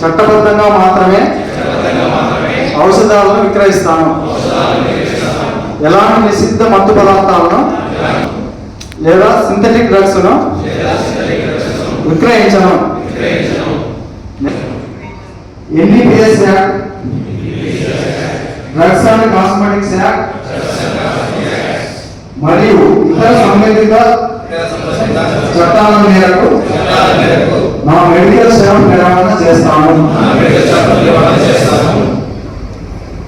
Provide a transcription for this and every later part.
చట్టబద్ధంగా మాత్రమే ఔషధాలను విక్రయిస్తాను. ఎలాంటి నిషిద్ధ మత్తు పదార్థాలను లేదా సింథటిక్ డ్రగ్స్ను విక్రయించను. NDPS act drugs and cosmetics act మరియు ఇతర సంబంధిత చట్టాల మేరకు మా మెడికల్ సేవ నిర్వహణ చేస్తాను.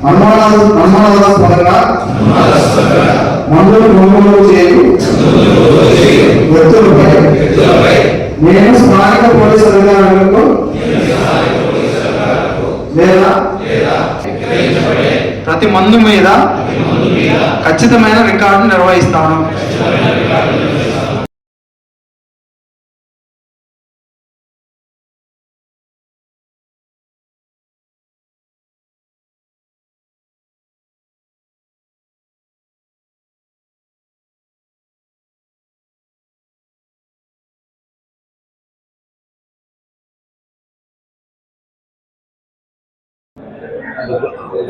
అనుమానాలు అనుమానాస్పదంగా మందులు కొనుగోలు చేయు. వ్యక్తులపై నేను స్థానిక పోలీసు అధికారులకు లేదా ప్రతి మందు మీద ఖచ్చితమైన రికార్డు నిర్వహిస్తాను.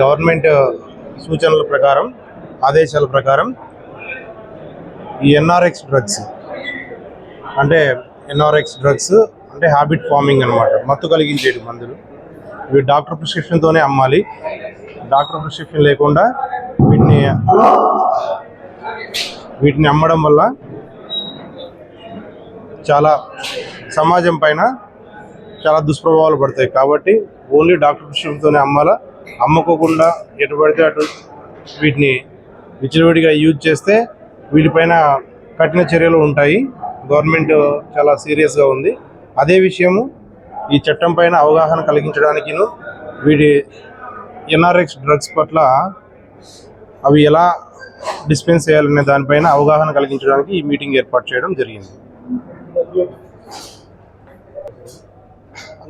గవర్నమెంట్ సూచనల ప్రకారం ఆదేశాల ప్రకారం ఈ ఎన్ఆర్ఎక్స్ డ్రగ్స్ అంటే ఎన్ఆర్ఎక్స్ డ్రగ్స్ అంటే హ్యాబిట్ ఫార్మింగ్ అనమాట మత్తు కలిగించేటి మందులు. ఇవి డాక్టర్ ప్రిస్క్రిప్షన్తోనే అమ్మాలి. డాక్టర్ ప్రిస్క్రిప్షన్ లేకుండా వీటిని వీటిని అమ్మడం వల్ల చాలా సమాజం పైన చాలా దుష్ప్రభావాలు పడతాయి. కాబట్టి ఓన్లీ డాక్టర్ ప్రిస్క్రిప్షన్తోనే అమ్మాలా? అమ్ముకోకుండా ఎటు పడితే అటు వీటిని విచ్చలవిడిగా యూజ్ చేస్తే వీటిపైన కఠిన చర్యలు ఉంటాయి. గవర్నమెంట్ చాలా సీరియస్గా ఉంది. అదే విషయము ఈ చట్టం పైన అవగాహన కలిగించడానికి వీటి ఎన్ఆర్ఎక్స్ డ్రగ్స్ పట్ల అవి ఎలా డిస్పెన్స్ చేయాలనే దానిపైన అవగాహన కలిగించడానికి ఈ మీటింగ్ ఏర్పాటు చేయడం జరిగింది.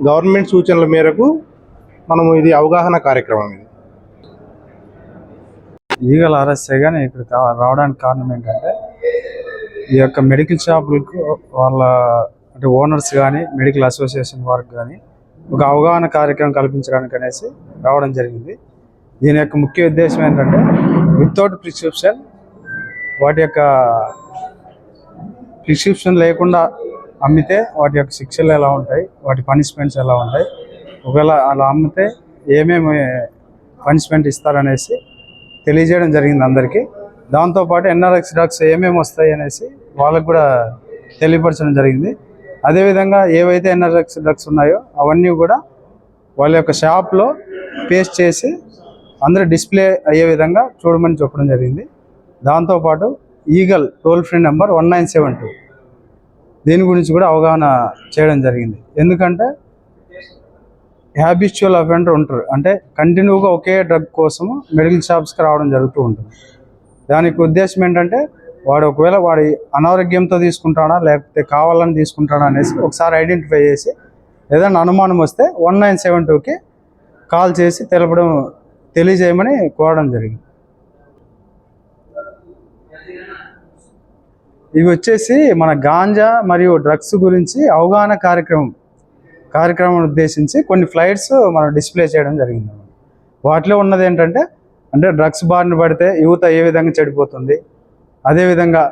గవర్నమెంట్ సూచనల మేరకు మనము ఇది అవగాహన కార్యక్రమం ఇది. ఈగల అరెస్ట్ చేయగానే ఇక్కడ రావడానికి కారణం ఏంటంటే ఈ యొక్క మెడికల్ షాపులకు వాళ్ళ అంటే ఓనర్స్ కానీ మెడికల్ అసోసియేషన్ వారికి కానీ ఒక అవగాహన కార్యక్రమం కల్పించడానికి అనేసి రావడం జరిగింది. దీని యొక్క ముఖ్య ఉద్దేశం ఏంటంటే వితౌట్ ప్రిస్క్రిప్షన్ వాటి యొక్క ప్రిస్క్రిప్షన్ లేకుండా అమ్మితే వాటి యొక్క శిక్షలు ఎలా ఉంటాయి వాటి పనిష్మెంట్స్ ఎలా ఉంటాయి ఒకవేళ అలా అమ్మితే ఏమేమి పనిష్మెంట్ ఇస్తారనేసి తెలియజేయడం జరిగింది అందరికీ. దాంతోపాటు ఎన్ఆర్ఎక్స్ డ్రగ్స్ ఏమేమి వస్తాయి అనేసి వాళ్ళకు కూడా తెలియపరచడం జరిగింది. అదేవిధంగా ఏవైతే ఎన్ఆర్ఎక్స్ డ్రగ్స్ ఉన్నాయో అవన్నీ కూడా వాళ్ళ యొక్క షాప్లో పేస్ట్ చేసి అందరూ డిస్ప్లే అయ్యే విధంగా చూడమని చెప్పడం జరిగింది. దాంతోపాటు Eagle toll free number one nine seven two. దీని గురించి కూడా అవగాహన చేయడం జరిగింది. ఎందుకంటే హ్యాబిచువల్ అఫెండర్ ఉంటారు. అంటే కంటిన్యూగా ఒకే డ్రగ్ కోసం మెడికల్ షాప్స్కి రావడం జరుగుతూ ఉంటుంది. దానికి ఉద్దేశం ఏంటంటే వాడు ఒకవేళ వాడి అనారోగ్యంతో తీసుకుంటాడా లేకపోతే కావాలని తీసుకుంటాడా అనేసి ఒకసారి ఐడెంటిఫై చేసి ఏదైనా అనుమానం వస్తే వన్ నైన్ సెవెన్ టూకి కాల్ చేసి తెలపడం తెలియజేయమని కోరడం జరిగింది. ఇవి వచ్చేసి మన గాంజా మరియు డ్రగ్స్ గురించి అవగాహన కార్యక్రమం. కార్యక్రమం ఉద్దేశించి కొన్ని ఫ్లైట్స్ మనం డిస్ప్లే చేయడం జరిగింది. వాటిలో ఉన్నది ఏంటంటే అంటే డ్రగ్స్ బారిన పడితే యువత ఏ విధంగా చెడిపోతుంది అదేవిధంగా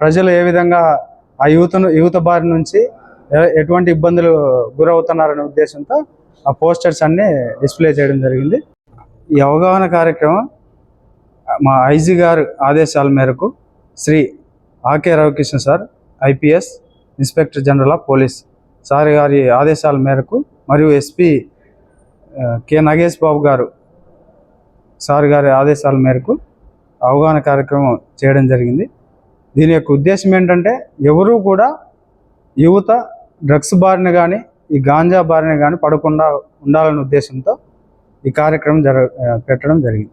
ప్రజలు ఏ విధంగా ఆ యువతను యువత బారి నుంచి ఎటువంటి ఇబ్బందులు గురవుతున్నారనే ఉద్దేశంతో ఆ పోస్టర్స్ అన్ని డిస్ప్లే చేయడం జరిగింది. ఈ అవగాహన కార్యక్రమం మా ఐజీ గారు ఆదేశాల మేరకు Shri Akey Ravikrishna sir IPS inspector general of police sir గారి ఆదేశాల మేరకు మరియు ఎస్పీ కె నగేష్ బాబు గారు సార్ గారి ఆదేశాల మేరకు అవగాహన కార్యక్రమం చేయడం జరిగింది. దీని యొక్క ఉద్దేశం ఏంటంటే ఎవరూ కూడా యువత డ్రగ్స్ బారిన కానీ ఈ గాంజా బారిన కానీ పడకుండా ఉండాలనే ఉద్దేశంతో ఈ కార్యక్రమం జర పెట్టడం జరిగింది.